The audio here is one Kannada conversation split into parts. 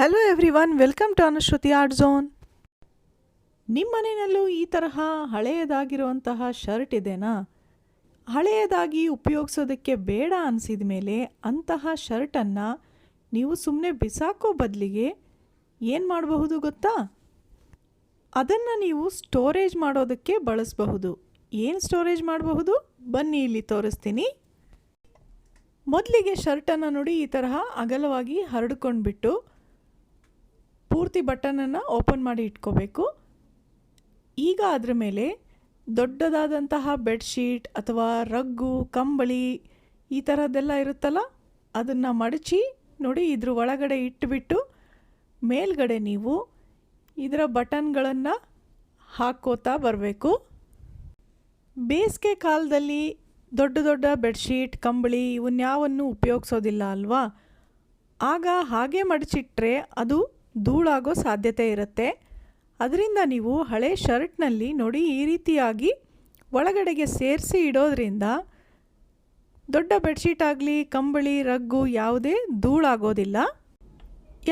Hello everyone welcome to Anushruti art zone ನಿಮ್ಮ ಮನೆಯಲ್ಲೂ ಈ ತರಹ ಹಳೆಯದಾಗಿರುವಂತಹ ಶರ್ಟ್ ಇದೆನಾ? ಹಳೆಯದಾಗಿ ಉಪಯೋಗಿಸೋದಕ್ಕೆ ಬೇಡ ಅನಿಸಿದ ಮೇಲೆ ಅಂತಹ ಶರ್ಟನ್ನು ನೀವು ಸುಮ್ಮನೆ ಬಿಸಾಕೋ ಬದಲಿಗೆ ಏನು ಮಾಡಬಹುದು ಗೊತ್ತಾ? ಅದನ್ನು ನೀವು ಸ್ಟೋರೇಜ್ ಮಾಡೋದಕ್ಕೆ ಬಳಸಬಹುದು. ಏನು ಸ್ಟೋರೇಜ್ ಮಾಡಬಹುದು? ಬನ್ನಿ ಇಲ್ಲಿ ತೋರಿಸ್ತೀನಿ. ಮೊದಲಿಗೆ ಶರ್ಟನ್ನು ನೋಡಿ ಈ ತರಹ ಅಗಲವಾಗಿ ಹರಡ್ಕೊಂಡ್ಬಿಟ್ಟು ಪೂರ್ತಿ ಬಟನನ್ನು ಓಪನ್ ಮಾಡಿ ಇಟ್ಕೋಬೇಕು. ಈಗ ಅದರ ಮೇಲೆ ದೊಡ್ಡದಾದಂತಹ ಬೆಡ್ಶೀಟ್ ಅಥವಾ ರಗ್ಗು, ಕಂಬಳಿ ಈ ಥರದ್ದೆಲ್ಲ ಇರುತ್ತಲ್ಲ, ಅದನ್ನು ಮಡಚಿ ನೋಡಿ ಇದ್ರ ಒಳಗಡೆ ಇಟ್ಟುಬಿಟ್ಟು ಮೇಲ್ಗಡೆ ನೀವು ಇದರ ಬಟನ್ಗಳನ್ನು ಹಾಕೋತಾ ಬರಬೇಕು. ಬೇಸಿಗೆ ಕಾಲದಲ್ಲಿ ದೊಡ್ಡ ದೊಡ್ಡ ಬೆಡ್ಶೀಟ್ ಕಂಬಳಿ ಇವನ್ಯಾವನ್ನು ಉಪಯೋಗಿಸೋದಿಲ್ಲ ಅಲ್ವಾ? ಆಗ ಹಾಗೆ ಮಡಚಿಟ್ರೆ ಅದು ಧೂಳಾಗೋ ಸಾಧ್ಯತೆ ಇರುತ್ತೆ. ಅದರಿಂದ ನೀವು ಹಳೆ ಶರ್ಟ್ನಲ್ಲಿ ನೋಡಿ ಈ ರೀತಿಯಾಗಿ ಒಳಗಡೆಗೆ ಸೇರಿಸಿ ಇಡೋದ್ರಿಂದ ದೊಡ್ಡ ಬೆಡ್ಶೀಟ್ ಆಗಲಿ, ಕಂಬಳಿ, ರಗ್ಗು ಯಾವುದೇ ಧೂಳಾಗೋದಿಲ್ಲ.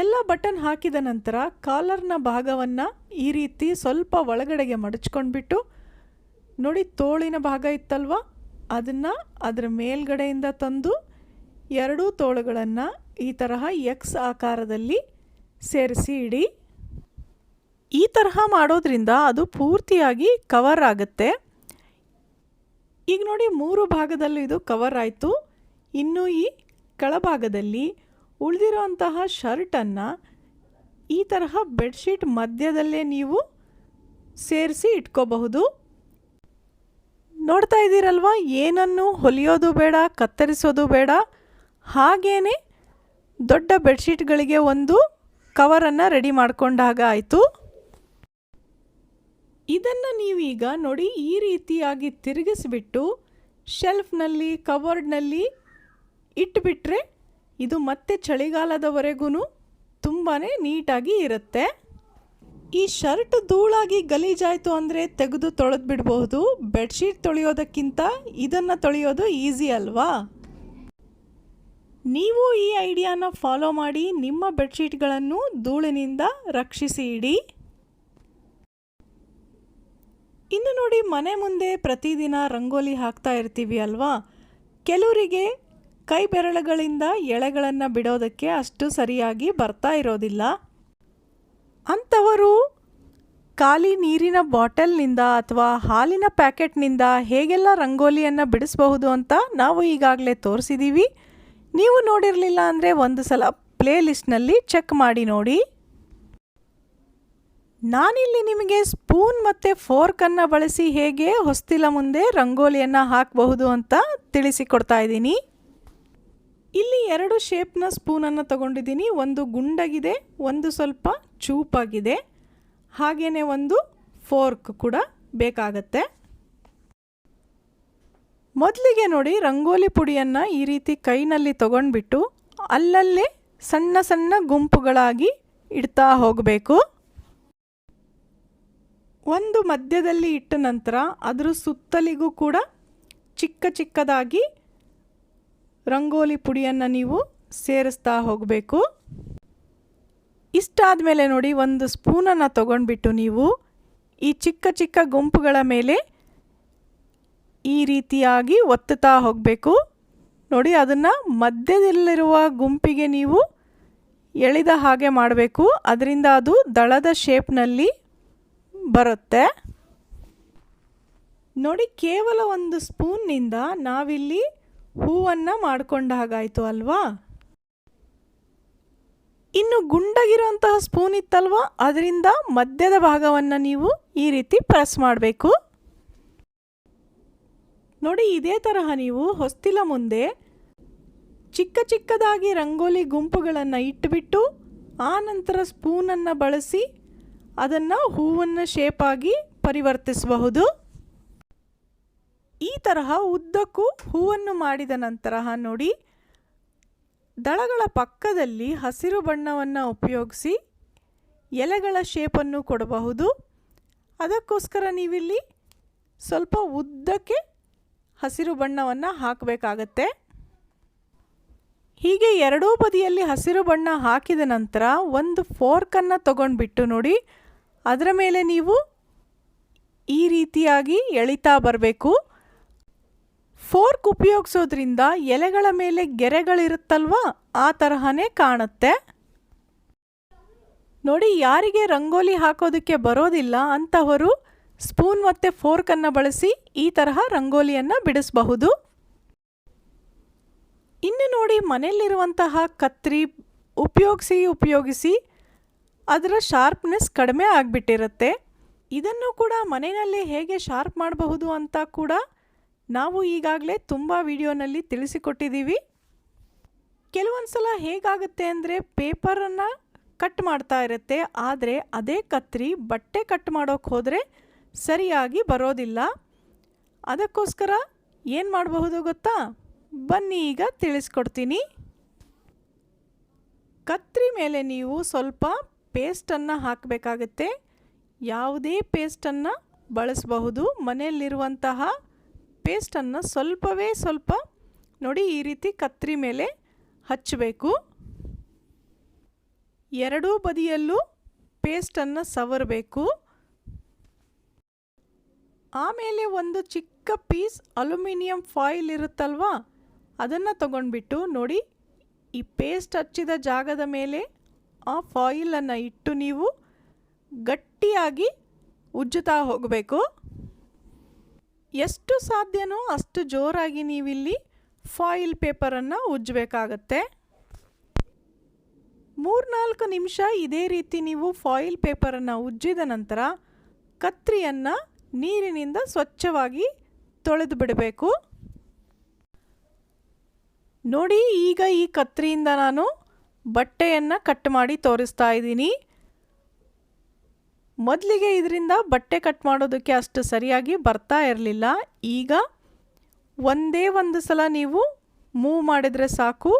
ಎಲ್ಲ ಬಟನ್ ಹಾಕಿದ ನಂತರ ಕಾಲರ್ನ ಭಾಗವನ್ನು ಈ ರೀತಿ ಸ್ವಲ್ಪ ಒಳಗಡೆಗೆ ಮಡಚ್ಕೊಂಡ್ಬಿಟ್ಟು ನೋಡಿ ತೋಳಿನ ಭಾಗ ಇತ್ತಲ್ವ? ಅದನ್ನು ಅದರ ಮೇಲ್ಗಡೆಯಿಂದ ತಂದು ಎರಡೂ ತೋಳುಗಳನ್ನು ಈ ತರಹ ಎಕ್ಸ್ ಆಕಾರದಲ್ಲಿ ಸೇರಿಸಿ ಇಡಿ ಈ ತರಹ ಮಾಡೋದ್ರಿಂದ ಅದು ಪೂರ್ತಿಯಾಗಿ ಕವರ್ ಆಗುತ್ತೆ. ಈಗ ನೋಡಿ ಮೂರು ಭಾಗದಲ್ಲೂ ಇದು ಕವರ್ ಆಯಿತು. ಇನ್ನು ಈ ಕೆಳಭಾಗದಲ್ಲಿ ಉಳಿದಿರೋಂತಹ ಶರ್ಟನ್ನು ಈ ತರಹ ಬೆಡ್ಶೀಟ್ ಮಧ್ಯದಲ್ಲೇ ನೀವು ಸೇರಿಸಿ ಇಟ್ಕೋಬಹುದು. ನೋಡ್ತಾ ಇದ್ದೀರಲ್ವ, ಏನನ್ನು ಹೊಲಿಯೋದು ಬೇಡ, ಕತ್ತರಿಸೋದು ಬೇಡ ಹಾಗೇ ದೊಡ್ಡ ಬೆಡ್ಶೀಟ್ಗಳಿಗೆ ಒಂದು ಕವರನ್ನು ರೆಡಿ ಮಾಡ್ಕೊಂಡಾಗ ಆಯಿತು. ಇದನ್ನು ನೀವೀಗ ನೋಡಿ ಈ ರೀತಿಯಾಗಿ ತಿರುಗಿಸಿಬಿಟ್ಟು ಶೆಲ್ಫ್ನಲ್ಲಿ, ಕವರ್ಡ್ನಲ್ಲಿ ಇಟ್ಬಿಟ್ರೆ ಇದು ಮತ್ತೆ ಚಳಿಗಾಲದವರೆಗೂ ತುಂಬಾ ನೀಟಾಗಿ ಇರುತ್ತೆ. ಈ ಶರ್ಟ್ ಧೂಳಾಗಿ ಗಲೀಜಾಯಿತು ಅಂದರೆ ತೆಗೆದು ತೊಳೆದು ಬಿಡಬಹುದು ಬೆಡ್ಶೀಟ್ ತೊಳೆಯೋದಕ್ಕಿಂತ ಇದನ್ನು ತೊಳೆಯೋದು ಈಸಿ ಅಲ್ವಾ? ನೀವು ಈ ಐಡಿಯಾನ ಫಾಲೋ ಮಾಡಿ ನಿಮ್ಮ ಬೆಡ್ಶೀಟ್ಗಳನ್ನು ಧೂಳಿನಿಂದ ರಕ್ಷಿಸಿ ಇಡಿ ಇನ್ನು ನೋಡಿ, ಮನೆ ಮುಂದೆ ಪ್ರತಿದಿನ ರಂಗೋಲಿ ಹಾಕ್ತಾ ಇರ್ತೀವಿ ಅಲ್ವಾ? ಕೆಲವರಿಗೆ ಕೈ ಬೆರಳುಗಳಿಂದ ಎಳೆಗಳನ್ನು ಬಿಡೋದಕ್ಕೆ ಅಷ್ಟು ಸರಿಯಾಗಿ ಬರ್ತಾ ಇರೋದಿಲ್ಲ. ಅಂಥವರು ಖಾಲಿ ನೀರಿನ ಬಾಟಲ್ನಿಂದ ಅಥವಾ ಹಾಲಿನ ಪ್ಯಾಕೆಟ್ನಿಂದ ಹೇಗೆಲ್ಲ ರಂಗೋಲಿಯನ್ನು ಬಿಡಿಸಬಹುದು ಅಂತ ನಾವು ಈಗಾಗಲೇ ತೋರಿಸಿದ್ದೀವಿ ನೀವು ನೋಡಿರಲಿಲ್ಲ ಅಂದರೆ ಒಂದು ಸಲ ಪ್ಲೇ ಲಿಸ್ಟ್ನಲ್ಲಿ ಚೆಕ್ ಮಾಡಿ ನೋಡಿ. ನಾನಿಲ್ಲಿ ನಿಮಗೆ ಸ್ಪೂನ್ ಮತ್ತು ಫೋರ್ಕನ್ನು ಬಳಸಿ ಹೇಗೆ ಹೊಸ್ತಿಲ ಮುಂದೆ ರಂಗೋಲಿಯನ್ನು ಹಾಕಬಹುದು ಅಂತ ತಿಳಿಸಿಕೊಡ್ತಾ ಇದ್ದೀನಿ. ಇಲ್ಲಿ ಎರಡು ಶೇಪ್ನ ಸ್ಪೂನನ್ನು ತಗೊಂಡಿದ್ದೀನಿ. ಒಂದು ಗುಂಡಗಿದೆ, ಒಂದು ಸ್ವಲ್ಪ ಚೂಪಾಗಿದೆ. ಹಾಗೆಯೇ ಒಂದು ಫೋರ್ಕ್ ಕೂಡ ಬೇಕಾಗತ್ತೆ. ಮೊದಲಿಗೆ ನೋಡಿ ರಂಗೋಲಿ ಪುಡಿಯನ್ನು ಈ ರೀತಿ ಕೈನಲ್ಲಿ ತಗೊಂಡ್ಬಿಟ್ಟು ಅಲ್ಲಲ್ಲೇ ಸಣ್ಣ ಸಣ್ಣ ಗುಂಪುಗಳಾಗಿ ಇಡ್ತಾ ಹೋಗಬೇಕು. ಒಂದು ಮಧ್ಯದಲ್ಲಿ ಇಟ್ಟ ನಂತರ ಅದರ ಸುತ್ತಲಿಗೂ ಕೂಡ ಚಿಕ್ಕ ಚಿಕ್ಕದಾಗಿ ರಂಗೋಲಿ ಪುಡಿಯನ್ನು ನೀವು ಸೇರಿಸ್ತಾ ಹೋಗಬೇಕು. ಇಷ್ಟಾದ ಮೇಲೆ ನೋಡಿ ಒಂದು ಸ್ಪೂನನ್ನು ತಗೊಂಡ್ಬಿಟ್ಟು ನೀವು ಈ ಚಿಕ್ಕ ಚಿಕ್ಕ ಗುಂಪುಗಳ ಮೇಲೆ ಈ ರೀತಿಯಾಗಿ ಒತ್ತುತ್ತಾ ಹೋಗಬೇಕು. ನೋಡಿ, ಅದನ್ನು ಮಧ್ಯದಲ್ಲಿರುವ ಗುಂಪಿಗೆ ನೀವು ಎಳೆದ ಹಾಗೆ ಮಾಡಬೇಕು. ಅದರಿಂದ ಅದು ದಳದ ಶೇಪ್ನಲ್ಲಿ ಬರುತ್ತೆ. ನೋಡಿ, ಕೇವಲ ಒಂದು ಸ್ಪೂನ್ನಿಂದ ನಾವಿಲ್ಲಿ ಹೂವನ್ನು ಮಾಡಿಕೊಂಡ ಹಾಗಾಯಿತು ಅಲ್ವಾ? ಇನ್ನು ಗುಂಡಗಿರುವಂತಹ ಸ್ಪೂನ್ ಇತ್ತಲ್ವಾ? ಅದರಿಂದ ಮಧ್ಯದ ಭಾಗವನ್ನು ನೀವು ಈ ರೀತಿ ಪ್ರೆಸ್ ಮಾಡಬೇಕು. ನೋಡಿ, ಇದೇ ತರಹ ನೀವು ಹೊಸ್ತಿಲ ಮುಂದೆ ಚಿಕ್ಕ ಚಿಕ್ಕದಾಗಿ ರಂಗೋಲಿ ಗುಂಪುಗಳನ್ನು ಇಟ್ಟುಬಿಟ್ಟು ಆ ನಂತರ ಸ್ಪೂನನ್ನು ಬಳಸಿ ಅದನ್ನು ಹೂವನ್ನು ಶೇಪಾಗಿ ಪರಿವರ್ತಿಸಬಹುದು. ಈ ತರಹ ಉದ್ದಕ್ಕೂ ಹೂವನ್ನು ಮಾಡಿದ ನಂತರ ನೋಡಿ, ದಳಗಳ ಪಕ್ಕದಲ್ಲಿ ಹಸಿರು ಬಣ್ಣವನ್ನು ಉಪಯೋಗಿಸಿ ಎಲೆಗಳ ಶೇಪನ್ನು ಕೊಡಬಹುದು. ಅದಕ್ಕೋಸ್ಕರ ನೀವಿಲ್ಲಿ ಸ್ವಲ್ಪ ಉದ್ದಕ್ಕೆ ಹಸಿರು ಬಣ್ಣವನ್ನು ಹಾಕಬೇಕಾಗತ್ತೆ. ಹೀಗೆ ಎರಡೂ ಬದಿಯಲ್ಲಿ ಹಸಿರು ಬಣ್ಣ ಹಾಕಿದ ನಂತರ ಒಂದು ಫೋರ್ಕನ್ನು ತಗೊಂಡ್ಬಿಟ್ಟು ನೋಡಿ, ಅದರ ಮೇಲೆ ನೀವು ಈ ರೀತಿಯಾಗಿ ಎಳಿತಾ ಬರಬೇಕು. ಫೋರ್ಕ್ ಉಪಯೋಗಿಸೋದ್ರಿಂದ ಎಲೆಗಳ ಮೇಲೆ ಗೆರೆಗಳಿರುತ್ತಲ್ವ, ಆ ತರಹನೇ ಕಾಣುತ್ತೆ. ನೋಡಿ, ಯಾರಿಗೆ ರಂಗೋಲಿ ಹಾಕೋದಕ್ಕೆ ಬರೋದಿಲ್ಲ ಅಂತವರು ಸ್ಪೂನ್ ಮತ್ತು ಫೋರ್ಕನ್ನು ಬಳಸಿ ಈ ತರಹ ರಂಗೋಲಿಯನ್ನು ಬಿಡಿಸಬಹುದು. ಇನ್ನು ನೋಡಿ ಮನೆಯಲ್ಲಿರುವಂತಹ ಕತ್ರಿ ಉಪಯೋಗಿಸಿ ಉಪಯೋಗಿಸಿ ಅದರ ಶಾರ್ಪ್ನೆಸ್ ಕಡಿಮೆ ಆಗಿಬಿಟ್ಟಿರುತ್ತೆ. ಇದನ್ನು ಕೂಡ ಮನೆಯಲ್ಲೇ ಹೇಗೆ ಶಾರ್ಪ್ ಮಾಡಬಹುದು ಅಂತ ಕೂಡ ನಾವು ಈಗಾಗಲೇ ತುಂಬ ವಿಡಿಯೋನಲ್ಲಿ ತಿಳಿಸಿಕೊಟ್ಟಿದ್ದೀವಿ. ಕೆಲವೊಂದು ಸಲ ಹೇಗಾಗುತ್ತೆ ಅಂದರೆ ಪೇಪರನ್ನು ಕಟ್ ಮಾಡ್ತಾ ಇರುತ್ತೆ, ಆದರೆ ಅದೇ ಕತ್ರಿ ಬಟ್ಟೆ ಕಟ್ ಮಾಡೋಕ್ಕೆ ಹೋದರೆ ಸರಿಯಾಗಿ ಬರೋದಿಲ್ಲ. ಅದಕ್ಕೋಸ್ಕರ ಏನು ಮಾಡಬಹುದು ಗೊತ್ತಾ? ಬನ್ನಿ ಈಗ ತಿಳಿಸ್ಕೊಡ್ತೀನಿ. ಕತ್ರಿ ಮೇಲೆ ನೀವು ಸ್ವಲ್ಪ ಪೇಸ್ಟನ್ನು ಹಾಕಬೇಕಾಗತ್ತೆ. ಯಾವುದೇ ಪೇಸ್ಟನ್ನು ಬಳಸಬಹುದು. ಮನೆಯಲ್ಲಿರುವಂತಹ ಪೇಸ್ಟನ್ನು ಸ್ವಲ್ಪವೇ ಸ್ವಲ್ಪ ನೋಡಿ ಈ ರೀತಿ ಕತ್ರಿ ಮೇಲೆ ಹಚ್ಚಬೇಕು. ಎರಡೂ ಬದಿಯಲ್ಲೂ ಪೇಸ್ಟನ್ನು ಸವರಬೇಕು. ಆಮೇಲೆ ಒಂದು ಚಿಕ್ಕ ಪೀಸ್ ಅಲ್ಯೂಮಿನಿಯಂ ಫಾಯಿಲ್ ಇರುತ್ತಲ್ವಾ? ಅದನ್ನು ತಗೊಂಡ್ಬಿಟ್ಟು ನೋಡಿ, ಈ ಪೇಸ್ಟ್ ಹಚ್ಚಿದ ಜಾಗದ ಮೇಲೆ ಆ ಫಾಯಿಲನ್ನು ಇಟ್ಟು ನೀವು ಗಟ್ಟಿಯಾಗಿ ಉಜ್ಜುತ್ತಾ ಹೋಗಬೇಕು. ಎಷ್ಟು ಸಾಧ್ಯನೋ ಅಷ್ಟು ಜೋರಾಗಿ ನೀವಿಲ್ಲಿ ಫಾಯಿಲ್ ಪೇಪರನ್ನು ಉಜ್ಜಬೇಕಾಗತ್ತೆ. ಮೂರ್ನಾಲ್ಕು ನಿಮಿಷ ಇದೇ ರೀತಿ ನೀವು ಫಾಯಿಲ್ ಪೇಪರನ್ನು ಉಜ್ಜಿದ ನಂತರ ಕತ್ರಿಯನ್ನು ನೀರಿನಿಂದ ಸ್ವಚ್ಛವಾಗಿ ತೊಳೆದು ಬಿಡಬೇಕು. ನೋಡಿ, ಈಗ ಈ ಕತ್ರಿಯಿಂದ ನಾನು ಬಟ್ಟೆಯನ್ನು ಕಟ್ ಮಾಡಿ ತೋರಿಸ್ತಾ ಇದ್ದೀನಿ. ಮೊದಲಿಗೆ ಇದರಿಂದ ಬಟ್ಟೆ ಕಟ್ ಮಾಡೋದಕ್ಕೆ ಅಷ್ಟು ಸರಿಯಾಗಿ ಬರ್ತಾ ಇರಲಿಲ್ಲ. ಈಗ ಒಂದೇ ಒಂದು ಸಲ ನೀವು ಮೂವ್ ಮಾಡಿದರೆ ಸಾಕು.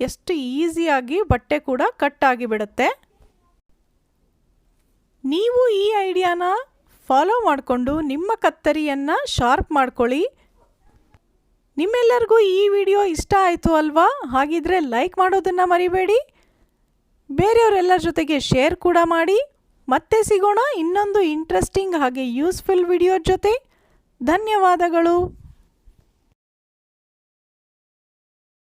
ಎಷ್ಟು ಈಸಿಯಾಗಿ ಬಟ್ಟೆ ಕೂಡ ಕಟ್ ಆಗಿಬಿಡುತ್ತೆ. ನೀವು ಈ ಐಡಿಯಾನ ಫಾಲೋ ಮಾಡಿಕೊಂಡು ನಿಮ್ಮ ಕತ್ತರಿಯನ್ನು ಶಾರ್ಪ್ ಮಾಡ್ಕೊಳ್ಳಿ. ನಿಮ್ಮೆಲ್ಲರಿಗೂ ಈ ವಿಡಿಯೋ ಇಷ್ಟ ಆಯಿತು ಅಲ್ವಾ? ಹಾಗಿದ್ರೆ ಲೈಕ್ ಮಾಡೋದನ್ನು ಮರಿಬೇಡಿ. ಬೇರೆಯವರೆಲ್ಲರ ಜೊತೆಗೆ ಶೇರ್ ಕೂಡ ಮಾಡಿ. ಮತ್ತೆ ಸಿಗೋಣ ಇನ್ನೊಂದು ಇಂಟ್ರೆಸ್ಟಿಂಗ್ ಹಾಗೆ ಯೂಸ್ಫುಲ್ ವಿಡಿಯೋ ಜೊತೆ. ಧನ್ಯವಾದಗಳು.